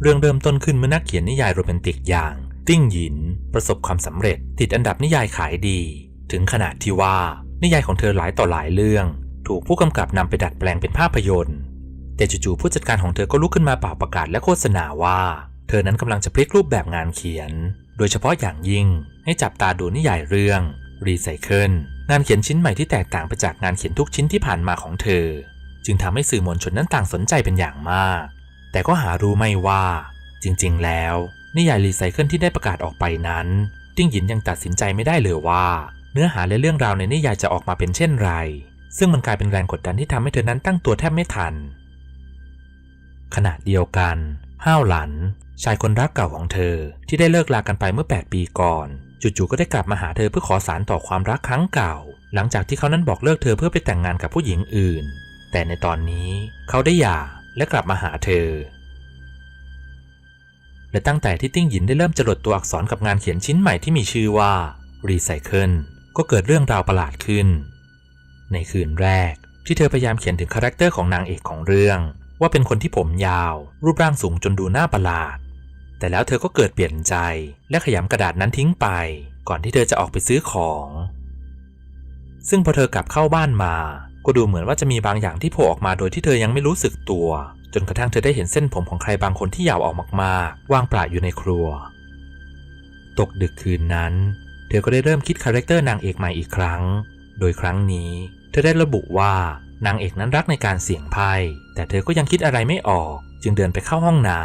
เรื่องเริ่มต้นขึ้นเมื่อนักเขียนนิยายโรแมนติกอย่าง ติ้งหยิน ประสบความสำเร็จ ติดอันดับนิยายขายดี ถึงขนาดที่ว่านิยายของเธอหลายต่อหลายเรื่อง ถูกผู้กำกับนำไปดัดแปลงเป็นภาพยนตร์ แต่จู่ๆผู้จัดการของเธอก็ลุกขึ้นมาเป่าประกาศและโฆษณาว่า เธอนั้นกำลังจะพลิกรูปแบบงานเขียน โดยเฉพาะอย่างยิ่งให้จับตาดูนิยายเรื่องรีไซเคิลงานเขียนชิ้นใหม่ที่แตกต่างไปจากงานเขียนทุกชิ้นที่ผ่านมาของเธอ จึงทำให้สื่อมวลชนนั้นต่างสนใจเป็นอย่างมาก แต่ก็หารู้ไม่ว่า จริงๆ แล้ว นิยายรีไซเคิลที่ได้ประกาศออกไปนั้นติ้งหยินยังตัดสินใจไม่ได้เลยว่า เนื้อหาและเรื่องราวในนิยายจะออกมาเป็นเช่นไร ซึ่งมันกลายเป็นแรงกดดันที่ทำให้เธอนั้นตั้งตัวแทบไม่ทัน ขณะเดียวกันห้าวหลัน ชายคนรักเก่าของเธอที่ได้เลิกลากันไปเมื่อ 8 ปีก่อน จู่ๆก็ได้กลับมาหาเธอเพื่อขอสารต่อความรักครั้งเก่า หลังจากที่เขานั้นบอกเลิกเธอเพื่อไปแต่งงานกับผู้หญิงอื่น แต่ในตอนนี้เขาได้หย่า และกลับมาหาเธอ และตั้งแต่ที่ติ้งหยินได้เริ่มจรดตัวอักษรกับงานเขียนชิ้นใหม่ที่มีชื่อว่า Recycle ก็เกิดเรื่องราวประหลาดขึ้น ในคืนแรกที่เธอพยายามเขียนถึงคาแรคเตอร์ของนางเอกของเรื่อง ว่าเป็นคนที่ผมยาว รูปร่างสูงจนดูน่าประหลาด แต่แล้วเธอก็เกิดเปลี่ยนใจ และขยำกระดาษนั้นทิ้งไป ก่อนที่เธอจะออกไปซื้อของ ซึ่งพอเธอกลับเข้าบ้านมา ก็ดูเหมือนว่าจะมีบางอย่างที่โผล่ออกมาโดยที่เธอยังไม่รู้สึกตัว จนกระทั่งเธอได้เห็นเส้นผมของใครบางคนที่ยาวออกมากๆวางปลาอยู่ในครัว ตกดึกคืนนั้น เธอก็ได้เริ่มคิดคาแรคเตอร์นางเอกใหม่อีกครั้ง โดยครั้งนี้ เธอได้ระบุว่านางเอกนั้นรักในการเสี่ยงไพ่แต่เธอก็ยังคิดอะไรไม่ออก จึงเดินไปเข้าห้องน้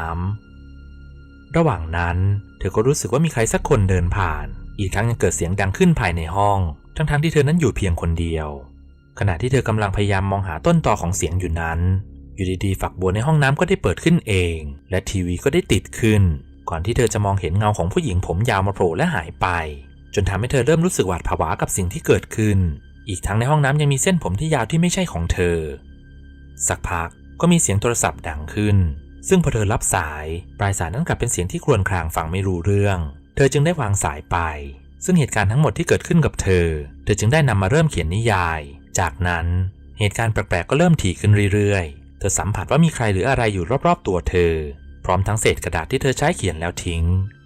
ำระหว่างนั้น เธอก็รู้สึกว่ามีใครสักคนเดินผ่าน อีกทั้งยังเกิดเสียงดังขึ้นภายในห้อง ทั้งๆที่เธอนั้นอยู่เพียงคนเดียว ขณะที่เธอกำลังพยายามมองหาต้นตอของเสียงอยู่นั้น อยู่ดีๆฝักบัวในห้องน้ำก็ได้เปิดขึ้นเอง และทีวีก็ได้ติดขึ้น ก่อนที่เธอจะมองเห็นเงาของผู้หญิงผมยาวมาโผล่และหายไป จนทำให้เธอเริ่มรู้สึกหวาดผวากับสิ่งที่เกิดขึ้น อีกทั้งในห้องน้ำยังมีเส้นผมที่ยาวที่ไม่ใช่ของเธอ สักพักก็มีเสียงโทรศัพท์ดังขึ้น ซึ่งพอเธอรับสายปลายสายนั้นกลับเป็นเสียงที่ครวญครางฟังไม่รู้เรื่อง เธอจึงได้วางสายไป ซึ่งเหตุการณ์ทั้งหมดที่เกิดขึ้นกับเธอ เธอจึงได้นำมาเริ่มเขียนนิยาย จากนั้นเหตุการณ์แปลกๆก็เริ่มถี่ขึ้นเรื่อยๆ เธอสัมผัสว่ามีใครหรืออะไรอยู่รอบๆตัวเธอ พร้อมทั้งเศษกระดาษที่เธอใช้เขียนแล้วทิ้ง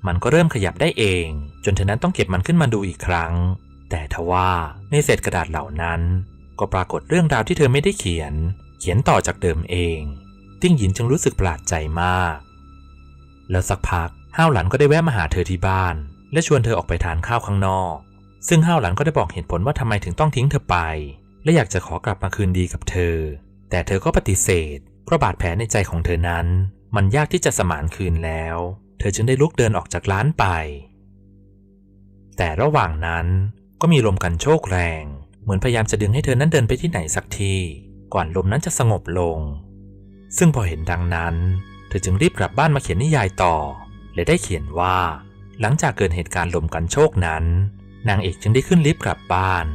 มันก็เริ่มขยับได้เอง จนเธอนั้นต้องเก็บมันขึ้นมาดูอีกครั้ง แต่ทว่าในเศษกระดาษเหล่านั้น ก็ปรากฏเรื่องราวที่เธอไม่ได้เขียน เขียนต่อจากเดิมเอง ติ้งหยินจึงรู้สึกประหลาดใจมาก แล้วสักพักห้าวหลันก็ได้แวะมาหาเธอที่บ้าน และชวนเธอออกไปทานข้าวข้างนอก ซึ่งห้าวหลันก็ได้บอกเหตุผลว่าทำไมถึงต้องทิ้งเธอไป และอยากจะขอกลับมาคืนดีกับเธอ แต่เธอก็ปฏิเสธ เพราะบาดแผลในใจของเธอนั้น มันยากที่จะสมานคืนแล้ว เธอจึงได้ลุกเดินออกจากร้านไป แต่ระหว่างนั้นก็มีลมกันโชกแรง เหมือนพยายามจะดึงให้เธอนั้นเดินไปที่ไหนสักที ก่อนลมนั้นจะสงบลง ซึ่งพอเห็นดังนั้น เธอจึงรีบกลับบ้านมาเขียนนิยายต่อ และได้เขียนว่า หลังจากเกิดเหตุการณ์ลมกันโชกนั้น นางเอกจึงได้ขึ้นลิฟต์กลับบ้าน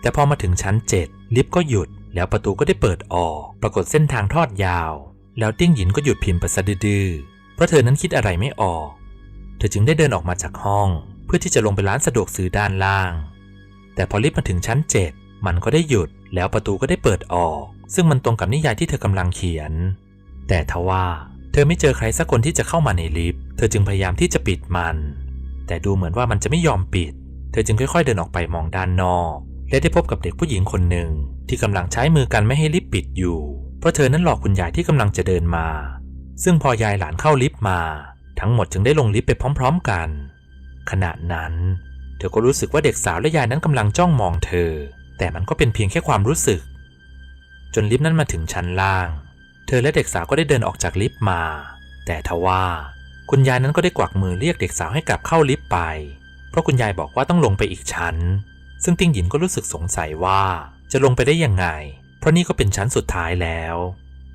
แต่พอมาถึงชั้น 7 ลิฟต์ก็หยุด แล้วประตูก็ได้เปิดออก ปรากฏเส้นทางทอดยาว แล้วติ้งหยินก็หยุดพิมพ์ปซะสะดื้อเพราะเธอนั้นคิดอะไรไม่ออก เธอจึงได้เดินออกมาจากห้อง เพื่อที่จะลงไปร้านสะดวกซื้อด้านล่าง แต่พอลิฟต์มาถึงชั้น 7 มันก็ได้หยุด แล้วประตูก็ได้เปิดออก ซึ่งมันตรงกับนิยายที่เธอกำลังเขียน แต่ทว่าเธอไม่เจอใครสักคนที่จะเข้ามาในลิฟต์ เธอจึงพยายามที่จะปิดมัน แต่ดูเหมือนว่ามันจะไม่ยอมปิด เธอจึงค่อยๆเดินออกไปมองด้านนอก และได้พบกับเด็กผู้หญิงคนหนึ่ง ที่กำลังใช้มือกันไม่ให้ลิฟต์ปิดอยู่ เพราะเธอนั้นหลอกคุณยายที่กำลังจะเดินมา ซึ่งพอยายหลานเข้าลิฟต์มา ทั้งหมดจึงได้ลงลิฟต์ไปพร้อม ๆ กัน ขณะนั้น เธอก็รู้สึกว่าเด็กสาวและยายนั้นกำลังจ้องมองเธอ แต่มันก็เป็นเพียงแค่ความรู้สึก จนลิฟต์นั้นมาถึงชั้นล่าง เธอและเด็กสาวก็ได้เดินออกจากลิฟต์มา แต่ทว่าคุณยายนั้นก็ได้กวักมือเรียกเด็กสาวให้กลับเข้าลิฟต์ไป เพราะคุณยายบอกว่าต้องลงไปอีกชั้น ซึ่งติ้งหยินก็รู้สึกสงสัยว่าจะลงไปได้ยังไง เพราะนี่ก็เป็นชั้นสุดท้ายแล้ว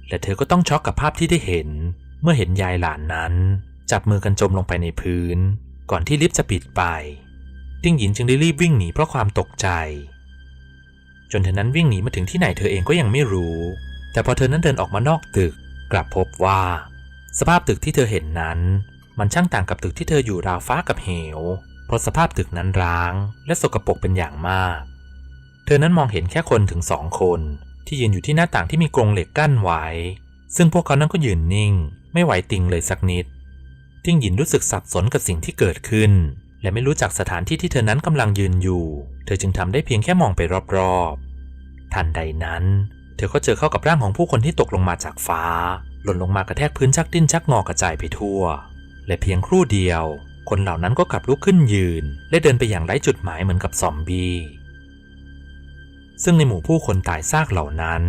และเธอก็ต้องช็อกกับภาพที่ได้เห็น เมื่อเห็นยายหลานนั้น จับมือกันจมลงไปในพื้น ก่อนที่ลิฟต์จะปิดไป ติ้งหยินจึงได้รีบวิ่งหนีเพราะความตกใจ จนเธอนั้นวิ่งหนีมาถึงที่ไหนเธอเองก็ยังไม่รู้ แต่พอเธอนั้นเดินออกมานอกตึก กลับพบว่า สภาพตึกที่เธอเห็นนั้น มันช่างต่างกับตึกที่เธออยู่ราวฟ้ากับเหว เพราะสภาพตึกนั้นร้าง และสกปรกเป็นอย่างมาก เธอนั้นมองเห็นแค่คนถึงสองคนที่ยืนอยู่ที่หน้าต่างที่มีกรงเหล็กกั้นไว้ ซึ่งพวกเขานั้นก็ยืนนิ่ง ไม่ไหวติงเลยสักนิด ติ้งหยินรู้สึกสับสนกับสิ่งที่เกิดขึ้น และไม่รู้จักสถานที่ที่เธอนั้นกำลังยืนอยู่ เธอจึงทำได้เพียงแค่มองไปรอบๆ ทันใดนั้น เธอก็เจอเข้ากับร่างของผู้คนที่ตกลงมาจากฟ้า หล่นลงมากระแทกพื้นชักดิ้นชักงอกระจายไปทั่ว และเพียงครู่เดียว คนเหล่านั้นก็กลับลุกขึ้นยืน และเดินไปอย่างไร้จุดหมายเหมือนกับซอมบี้ซึ่งในหมู่ผู้คนตายซากเหล่านั้น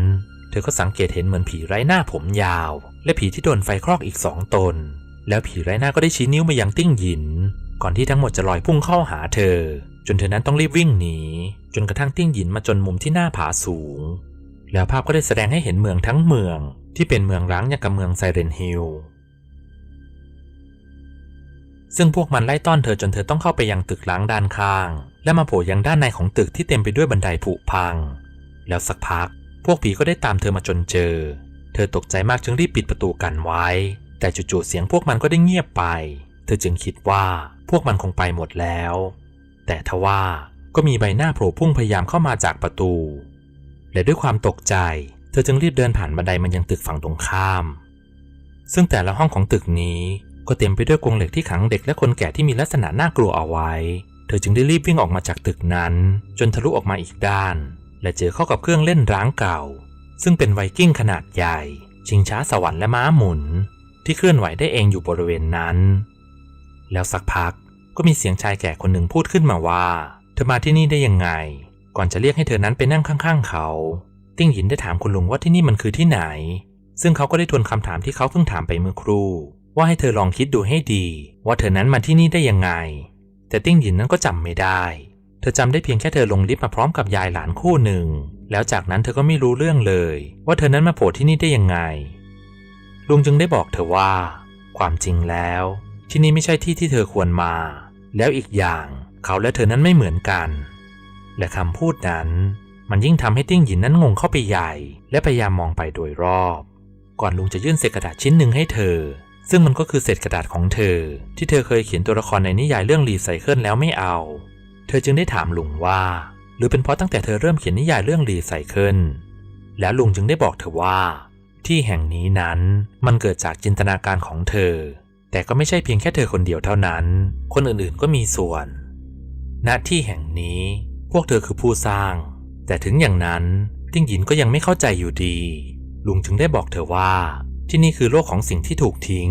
เธอก็สังเกตเห็นเหมือนผีไร้หน้าผมยาว และผีที่โดนไฟคลอกอีกสองตน แล้วผีไร้หน้าก็ได้ชี้นิ้วมายังติ้งหยิน ก่อนที่ทั้งหมดจะลอยพุ่งเข้าหาเธอ จนเธอนั้นต้องรีบวิ่งหนี จนกระทั่งติ้งหยินมาจนมุมที่หน้าผาสูง แล้วภาพก็ได้แสดงให้เห็นเมืองทั้งเมือง ที่เป็นเมืองร้างอย่างกับเมืองไซเรนฮิล ซึ่งพวกมันไล่ต้อนเธอจนเธอต้องเข้าไปยังตึกล้างด้านข้าง และมาโผล่ยังด้านในของตึกที่เต็มไปด้วยบันไดผุพัง แล้วสักพัก พวกผีก็ได้ตามเธอมาจนเจอ เธอตกใจมากจึงรีบปิดประตูกันไว้ แต่จู่ๆเสียงพวกมันก็ได้เงียบไป เธอจึงคิดว่าพวกมันคงไปหมดแล้ว แต่ทว่าก็มีใบหน้าโผล่พุ่งพยายามเข้ามาจากประตู และด้วยความตกใจ เธอจึงรีบเดินผ่านบันไดมันยังตึกฝั่งตรงข้าม ซึ่งแต่ละห้องของตึกนี้ ก็เต็มไปด้วยกรงเหล็กที่ขังเด็กและคนแก่ที่มีลักษณะน่ากลัวเอาไว้ เธอจึงได้รีบวิ่งออกมาจากตึกนั้น จนทะลุออกมาอีกด้าน และเจอเข้ากับเครื่องเล่นร้างเก่า ซึ่งเป็นไวกิ้งขนาดใหญ่ ชิงช้าสวรรค์และม้าหมุน ที่เคลื่อนไหวได้เองอยู่บริเวณนั้น แล้วสักพักก็มีเสียงชายแก่คนหนึ่งพูดขึ้นมาว่า เธอมาที่นี่ได้ยังไง ก่อนจะเรียกให้เธอนั้นไปนั่งข้างๆ เขา ติ้งหยินได้ถามคุณลุงว่าที่นี่มันคือที่ไหน ซึ่งเขาก็ได้ทวนคำถามที่เขาเพิ่งถามไปเมื่อครู่ ว่าให้เธอลองคิดดูให้ดี ว่าเธอนั้นมาที่นี่ได้ยังไง แต่ติ้งหยินนั้นก็จำไม่ได้ เธอจำได้เพียงแค่เธอลงลิฟต์มาพร้อมกับยายหลานคู่หนึ่ง แล้วจากนั้นเธอก็ไม่รู้เรื่องเลย ว่าเธอนั้นมาโผล่ที่นี่ได้ยังไง ลุงจึงได้บอกเธอว่า ความจริงแล้ว ที่นี่ไม่ใช่ที่ที่เธอควรมา แล้วอีกอย่างเขาและเธอนั้นไม่เหมือนกัน และคำพูดนั้น มันยิ่งทำให้ติ้งหยินนั้นงงเข้าไปใหญ่ และพยายามมองไปโดยรอบ ก่อนลุงจะยื่นเศษกระดาษชิ้นหนึ่งให้เธอ ซึ่งมันก็คือเศษกระดาษของเธอ ที่เธอเคยเขียนตัวละครในนิยายเรื่องรีไซเคิลแล้วไม่เอา เธอจึงได้ถามลุงว่า หรือเป็นเพราะตั้งแต่เธอเริ่มเขียนนิยายเรื่องรีไซเคิลแล้วลุงจึงได้บอกเธอว่า ที่แห่งนี้นั้นมันเกิดจากจินตนาการของเธอ แต่ก็ไม่ใช่เพียงแค่เธอคนเดียวเท่านั้น คนอื่นๆก็มีส่วน ณที่แห่งนี้พวกเธอคือผู้สร้าง แต่ถึงอย่างนั้นติ้งหยินก็ยังไม่เข้าใจอยู่ดี ลุงจึงได้บอกเธอว่า ที่นี่คือโลกของสิ่งที่ถูกทิ้ง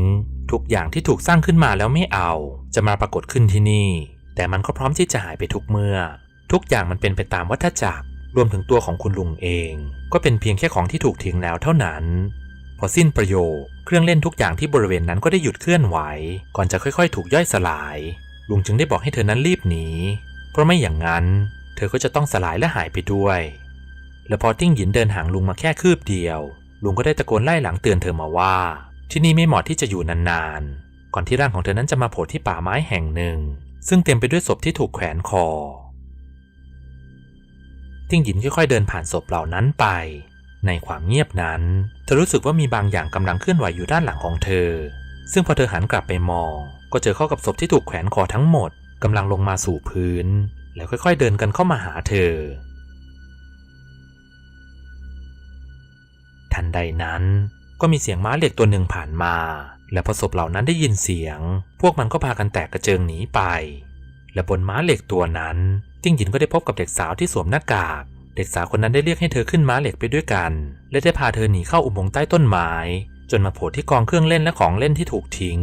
ทุกอย่างที่ถูกสร้างขึ้นมาแล้วไม่เอา จะมาปรากฏขึ้นที่นี่ แต่มันก็พร้อมที่จะหายไปทุกเมื่อ ทุกอย่างมันเป็นไปตามวัฏจักร รวมถึงตัวของคุณลุงเอง ก็เป็นเพียงแค่ของที่ถูกทิ้งแล้วเท่านั้น พอสิ้นประโยค เครื่องเล่นทุกอย่างที่บริเวณนั้นก็ได้หยุดเคลื่อนไหว ก่อนจะค่อยๆ ถูกย่อยสลาย ลุงจึงได้บอกให้เธอนั้นรีบหนีเพราะไม่อย่างนั้น เธอก็จะต้องสลายและหายไปด้วย และพอติ้งหยินเดินห่างลุงมาแค่คืบเดียว ลุงก็ได้ตะโกนไล่หลังเตือนเธอมาว่า ที่นี่ไม่เหมาะที่จะอยู่นานๆ ก่อนที่ร่างของเธอนั้นจะมาโผล่ที่ป่าไม้แห่งหนึ่ง ซึ่งเต็มไปด้วยศพที่ถูกแขวนคอ ติ้งหยินค่อยๆเดินผ่านศพเหล่านั้นไป ในความเงียบนั้น เธอรู้สึกว่ามีบางอย่างกำลังเคลื่อนไหวอยู่ด้านหลังของเธอ ซึ่งพอเธอหันกลับไปมอง ก็เจอเข้ากับศพที่ถูกแขวนคอทั้งหมดกำลังลงมาสู่พื้น แล้วค่อยๆ เดินกันเข้ามาหาเธอ ทันใดนั้น ก็มีเสียงม้าเหล็กตัวหนึ่งผ่านมา และพอศพเหล่านั้นได้ยินเสียง พวกมันก็พากันแตกกระเจิงหนีไป และบนม้าเหล็กตัวนั้น จิ้งหยินก็ได้พบกับเด็กสาวที่สวมหน้ากาก เด็กสาวคนนั้นได้เรียกให้เธอขึ้นม้าเหล็กไปด้วยกัน และได้พาเธอหนีเข้าอุโมงค์ใต้ต้นไม้จนมาโผล่ที่กองเครื่องเล่นและของเล่นที่ถูกทิ้ง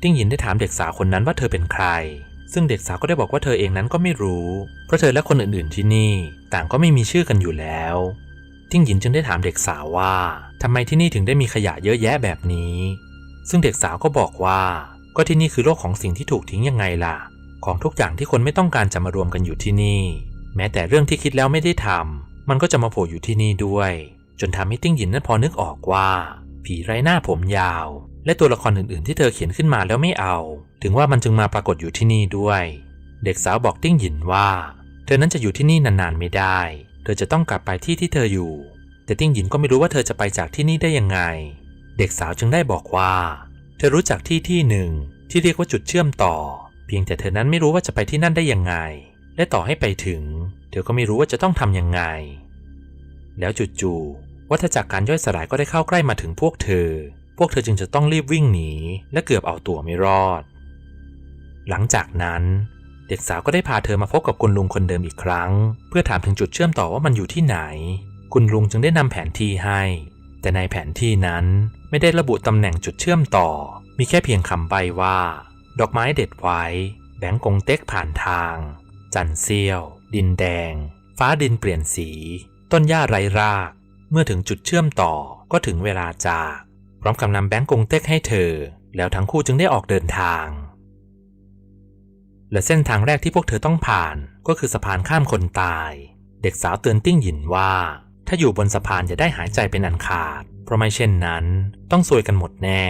ติ้งหยินได้ถามเด็กสาวคนนั้นว่าเธอเป็นใคร ซึ่งเด็กสาวก็ได้บอกว่าเธอเองนั้นก็ไม่รู้ เพราะเธอและคนอื่นๆที่นี่ ต่างก็ไม่มีชื่อกันอยู่แล้ว ติ้งหยินจึงได้ถามเด็กสาวว่าทำไมที่นี่ถึงได้มีขยะเยอะแยะแบบนี้ ซึ่งเด็กสาวก็บอกว่า ก็ที่นี่คือโลกของสิ่งที่ถูกทิ้งยังไงล่ะ ของทุกอย่างที่คนไม่ต้องการจะมารวมกันอยู่ที่นี่ แม้แต่เรื่องที่คิดแล้วไม่ได้ทำมันก็จะมาโผล่อยู่ที่นี่ด้วย จนทำให้ติ้งหยินนั้นพอนึกออกว่า ผีไร้หน้าผมยาว และตัวละครอื่นๆ ที่เธอเขียนขึ้นมาแล้วไม่เอา ถึงว่ามันจึงมาปรากฏอยู่ที่นี่ด้วย เด็กสาวบอกติ้งหยินว่า เธอนั้นจะอยู่ที่นี่นานๆไม่ได้ เธอจะต้องกลับไปที่ที่เธออยู่ แต่ติ้งหยินก็ไม่รู้ว่าเธอจะไปจากที่นี่ได้ยังไง เด็กสาวจึงได้บอกว่า เธอรู้จักที่ที่หนึ่งที่เรียกว่าจุดเชื่อมต่อ เพียงแต่เธอนั้นไม่รู้ว่าจะไปที่นั่นได้ยังไง และต่อให้ไปถึง เธอก็ไม่รู้ว่าจะต้องทำยังไง แล้วจู่ๆวัฏจักรการย่อยสลายก็ได้เข้าใกล้มาถึงพวกเธอ พวกเธอจึงจะต้องรีบวิ่งหนีและเกือบเอาตัวไม่รอด หลังจากนั้น เด็กสาวก็ได้พาเธอมาพบกับคุณลุงคนเดิมอีกครั้ง เพื่อถามถึงจุดเชื่อมต่อว่ามันอยู่ที่ไหน คุณลุงจึงได้นำแผนที่ให้ แต่ในแผนที่นั้นไม่ได้ระบุตำแหน่งจุดเชื่อมต่อ มีแค่เพียงคำใบว่า ดอกไม้เด็ดไว้ แบงกงเต็กผ่านทาง จันเซียว ดินแดง ฟ้าดินเปลี่ยนสี ต้นหญ้าไร้ราก เมื่อถึงจุดเชื่อมต่อก็ถึงเวลาจาก พร้อมกับนำแบงก์กงเต็กให้เธอ แล้วทั้งคู่จึงได้ออกเดินทาง และเส้นทางแรกที่พวกเธอต้องผ่านก็คือสะพานข้ามคนตาย เด็กสาวเตือนติ้งหยินว่า ถ้าอยู่บนสะพานอย่าได้หายใจเป็นอันขาด เพราะไม่เช่นนั้น ต้องซวยกันหมดแน่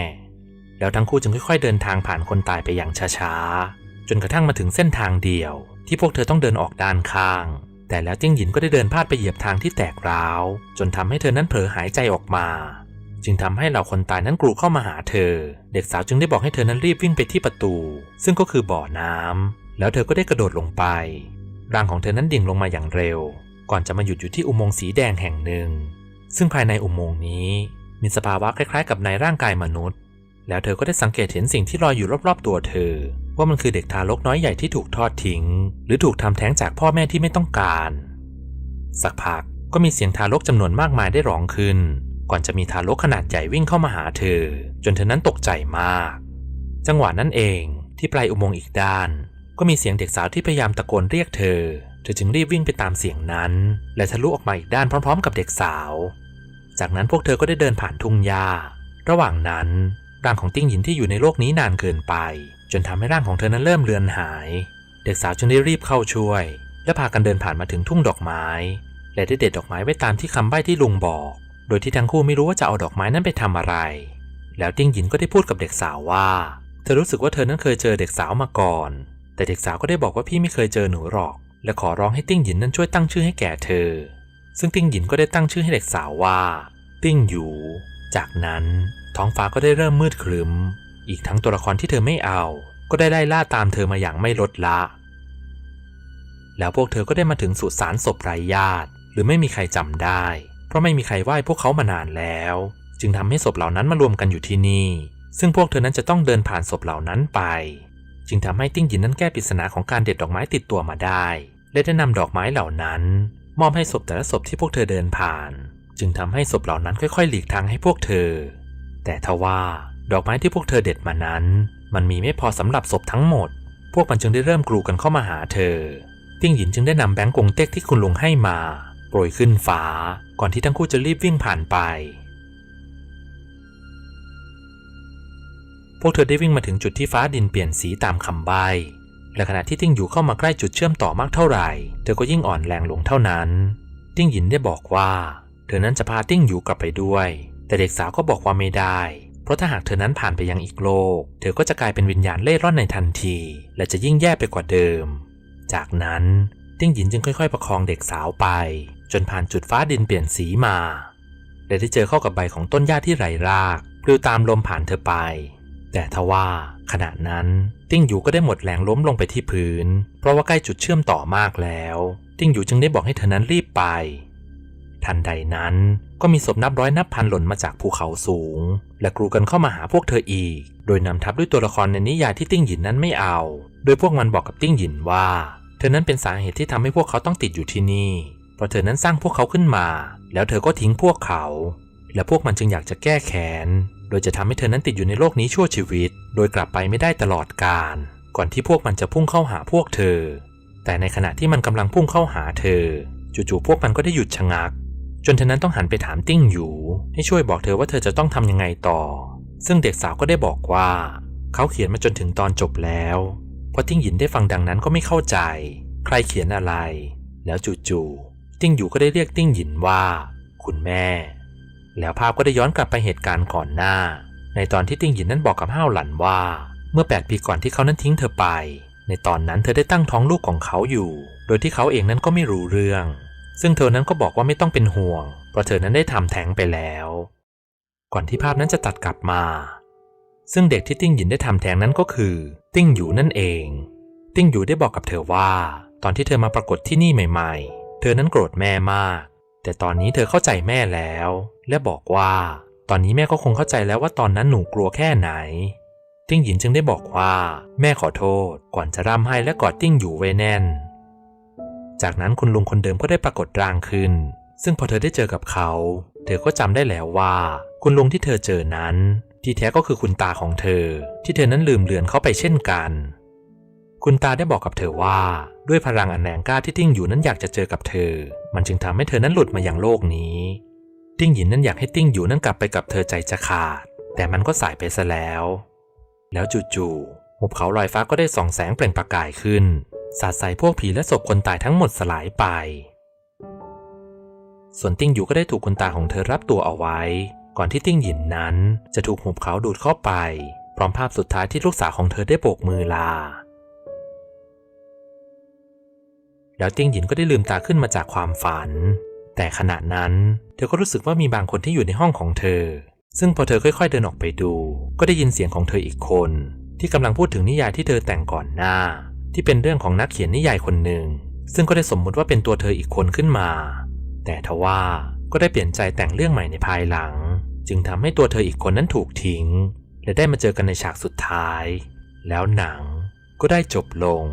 แล้วทั้งคู่จึงค่อยๆเดินทางผ่านคนตายไปอย่างช้าๆ จนกระทั่งมาถึงเส้นทางเดียว ที่พวกเธอต้องเดินออกด้านข้าง แต่แล้วติ้งหยินก็ได้เดินพลาดไปเหยียบทางที่แตกร้าว จนทำให้เธอนั้นเผลอหายใจออกมา จึงทำให้เหล่าคนตายนั้นกรูเข้ามาหาเธอ เด็กสาวจึงได้บอกให้เธอนั้นรีบวิ่งไปที่ประตู ซึ่งก็คือบ่อน้ำแล้วเธอก็ได้กระโดดลงไป ร่างของเธอนั้นดิ่งลงมาอย่างเร็ว ก่อนจะมาหยุดอยู่ที่อุโมงค์สีแดงแห่งหนึ่ง ซึ่งภายในอุโมงค์นี้ มีสภาวะคล้ายๆ กับในร่างกายมนุษย์ แล้วเธอก็ได้สังเกตเห็นสิ่งที่ลอยอยู่รอบๆตัวเธอ ว่ามันคือเด็กทารกน้อยใหญ่ที่ถูกทอดทิ้ง หรือถูกทำแท้งจากพ่อแม่ที่ไม่ต้องการ สักพักก็มีเสียงทารกจำนวนมากมายได้ร้องขึ้น ก่อนจะมีทารกขนาดใหญ่วิ่งเข้ามาหาเธอ จนเธอนั้นตกใจมาก จังหวะนั้นเองที่ปลายอุโมงค์อีกด้าน ก็มีเสียงเด็กสาวที่พยายามตะโกนเรียกเธอ เธอจึงรีบวิ่งไปตามเสียงนั้น และทะลุออกมาอีกด้านพร้อม ๆ กับเด็กสาว จากนั้นพวกเธอก็ได้เดินผ่านทุ่งหญ้า ระหว่างนั้นร่างของติ้งหยินที่อยู่ในโลกนี้นานเกินไป จนทำให้ร่างของเธอนั้นเริ่มเลือนหาย เด็กสาวจึงได้รีบเข้าช่วย และพากันเดินผ่านมาถึงทุ่งดอกไม้ และได้เด็ดดอกไม้ไว้ตามที่คำใบ้ที่ลุงบอก โดยที่ทั้งคู่ไม่รู้ว่าจะเอาดอกไม้นั้นไปทำอะไร แล้วติ้งหยินก็ได้พูดกับเด็กสาวว่า เธอรู้สึกว่าเธอนั้นเคยเจอเด็กสาวมาก่อน แต่เด็กสาวก็ได้บอกว่าพี่ไม่เคยเจอหนูหรอก และขอร้องให้ติ้งหยินนั้นช่วยตั้งชื่อให้แก่เธอ ซึ่งติ้งหยินก็ได้ตั้งชื่อให้เด็กสาวว่าติ้งหยู จากนั้นท้องฟ้าก็ได้เริ่มมืดครึ้ม อีกทั้งตัวละครที่เธอไม่เอา ก็ได้ไล่ล่าตามเธอมาอย่างไม่ลดละ แล้วพวกเธอก็ได้มาถึงสุสานศพไร้ญาติ หรือไม่มีใครจำได้ ราะไม่มีใครไหว้พวกเขามานานแล้ว จึงทำให้ศพเหล่านั้นมารวมกันอยู่ที่นี่ ซึ่งพวกเธอนั้นจะต้องเดินผ่านศพเหล่านั้นไป จึงทำให้ติ้งหยินนั้นแก้ปริศนาของการเด็ดดอกไม้ติดตัวมาได้ และได้นำดอกไม้เหล่านั้น มอบให้ศพแต่ละศพที่พวกเธอเดินผ่าน จึงทำให้ศพเหล่านั้นค่อยๆ หลีกทางให้พวกเธอ แต่ทว่าดอกไม้ที่พวกเธอเด็ดมานั้น มันมีไม่พอสำหรับศพทั้งหมด พวกมันจึงได้เริ่มกรูกันเข้ามาหาเธอ ติ้งหยินจึงได้นำแบงก์กงเต็กที่คุณลุงให้มา โปรยขึ้นฟ้าก่อนที่ทั้งคู่จะรีบวิ่งผ่านไป พวกเธอได้วิ่งมาถึงจุดที่ฟ้าดินเปลี่ยนสีตามคำใบ และขณะที่ติ้งอยู่เข้ามาใกล้จุดเชื่อมต่อมากเท่าไหร่ เธอก็ยิ่งอ่อนแรงลงเท่านั้น ติ้งหยินได้บอกว่า เธอนั้นจะพาติ้งอยู่กลับไปด้วย แต่เด็กสาวก็บอกว่าไม่ได้ เพราะถ้าหากเธอนั้นผ่านไปยังอีกโลก เธอก็จะกลายเป็นวิญญาณเล่ร่อนในทันที และจะยิ่งแย่ไปกว่าเดิม จากนั้นติ้งหยินจึงค่อยๆ ประคองเด็กสาวไป จนผ่านจุดฟ้าดินเปลี่ยนสีมาและได้เจอเข้ากับใบของต้นหญ้าที่ไร้รากปลิวตามลมผ่านเธอไป แต่ทว่าขณะนั้นติ้งอยู่ก็ได้หมดแรงล้มลงไปที่พื้น เพราะว่าใกล้จุดเชื่อมต่อมากแล้ว ติ้งอยู่จึงได้บอกให้เธอนั้นรีบไป ทันใดนั้นก็มีศพนับร้อยนับพันหล่นมาจากภูเขาสูง และกรูกันเข้ามาหาพวกเธออีก โดยนำทับด้วยตัวละครในนิยายที่ติ้งหยินนั้นไม่เอา โดยพวกมันบอกกับติ้งหยินว่า เธอนั้นเป็นสาเหตุที่ทำให้พวกเขาต้องติดอยู่ที่นี่ เพราะเธอนั้นสร้างพวกเขาขึ้นมา แล้วเธอก็ทิ้งพวกเขา และพวกมันจึงอยากจะแก้แค้น โดยจะทำให้เธอนั้นติดอยู่ในโลกนี้ชั่วชีวิต โดยกลับไปไม่ได้ตลอดกาล ก่อนที่พวกมันจะพุ่งเข้าหาพวกเธอ แต่ในขณะที่มันกำลังพุ่งเข้าหาเธอ จู่ๆพวกมันก็ได้หยุดชะงัก จนเธอนั้นต้องหันไปถามติ้งอยู่ ให้ช่วยบอกเธอว่าเธอจะต้องทำยังไงต่อ ซึ่งเด็กสาวก็ได้บอกว่า เขาเขียนมาจนถึงตอนจบแล้วพอติ้งหยินได้ฟังดังนั้นก็ไม่เข้าใจ ใครเขียนอะไร แล้วจู่ๆ ติ้งอยู่ก็ได้เรียกติ้งหยินว่า คุณแม่ แล้วภาพก็ได้ย้อนกลับไปเหตุการณ์ก่อนหน้า ในตอนที่ติ้งหยินนั้นบอกกับห้าวหลันว่า เมื่อ 8 ปีก่อนที่เขานั้นทิ้งเธอไป ในตอนนั้นเธอได้ตั้งท้องลูกของเขาอยู่ โดยที่เขาเองนั้นก็ไม่รู้เรื่อง ซึ่งเธอนั้นก็บอกว่าไม่ต้องเป็นห่วง เพราะเธอนั้นได้ทำแท้งไปแล้ว ก่อนที่ภาพนั้นจะตัดกลับมา ซึ่งเด็กที่ติ้งหยินได้ทำแท้งนั้นก็คือ ติ้งอยู่นั่นเอง ติ้งอยู่ได้บอกกับเธอว่า ตอนที่เธอมาปรากฏที่นี่ใหม่ ๆ ธอนั้นโกรธแม่มาก แต่ตอนนี้เธอเข้าใจแม่แล้ว และบอกว่า ตอนนี้แม่ก็คงเข้าใจแล้วว่าตอนนั้นหนูกลัวแค่ไหน ติ้งหยินจึงได้บอกว่า แม่ขอโทษ ก่อนจะร่ำให้และกอดติ้งอยู่ไว้แน่น จากนั้นคุณลุงคนเดิมก็ได้ปรากฏร่างขึ้น ซึ่งพอเธอได้เจอกับเขา เธอก็จำได้แล้วว่า คุณลุงที่เธอเจอนั้น ที่แท้ก็คือคุณตาของเธอ ที่เธอนั้นลืมเลือนเขาไปเช่นกัน คุณตาได้บอกกับเธอว่า ด้วยพลังอันแรงกล้าที่ติ้งอยู่นั้นอยากจะเจอกับเธอ มันจึงทำให้เธอนั้นหลุดมาอย่างโลกนี้ ติ้งหยินนั้นอยากให้ติ้งอยู่นั้นกลับไปกับเธอใจจะขาด แต่มันก็สายไปซะแล้ว แล้วจู่ๆหุบเขาลอยฟ้าก็ได้ส่องแสงเปล่งประกายขึ้นสาดใส่พวกผีและศพคนตายทั้งหมดสลายไป ส่วนติ้งอยู่ก็ได้ถูกคุณตาของเธอรับตัวเอาไว้ ก่อนที่ติ้งหยินนั้นจะถูกหุบเขาดูดเข้าไป พร้อมภาพสุดท้ายที่ลูกสาวของเธอได้โบกมือลา แล้วติ้งหยินก็ได้ลืมตาขึ้นมาจากความฝัน แต่ขณะนั้น เธอก็รู้สึกว่ามีบางคนที่อยู่ในห้องของเธอ ซึ่งพอเธอค่อย ๆ เดินออกไปดู ก็ได้ยินเสียงของเธออีกคน ที่กำลังพูดถึงนิยายที่เธอแต่งก่อนหน้า ที่เป็นเรื่องของนักเขียนนิยายคนหนึ่ง ซึ่งก็ได้สมมุติว่าเป็นตัวเธออีกคนขึ้นมา แต่ทว่าก็ได้เปลี่ยนใจแต่งเรื่องใหม่ในภายหลัง จึงทำให้ตัวเธออีกคนนั้นถูกทิ้ง และได้มาเจอกันในฉากสุดท้าย แล้วหนังก็ได้จบลง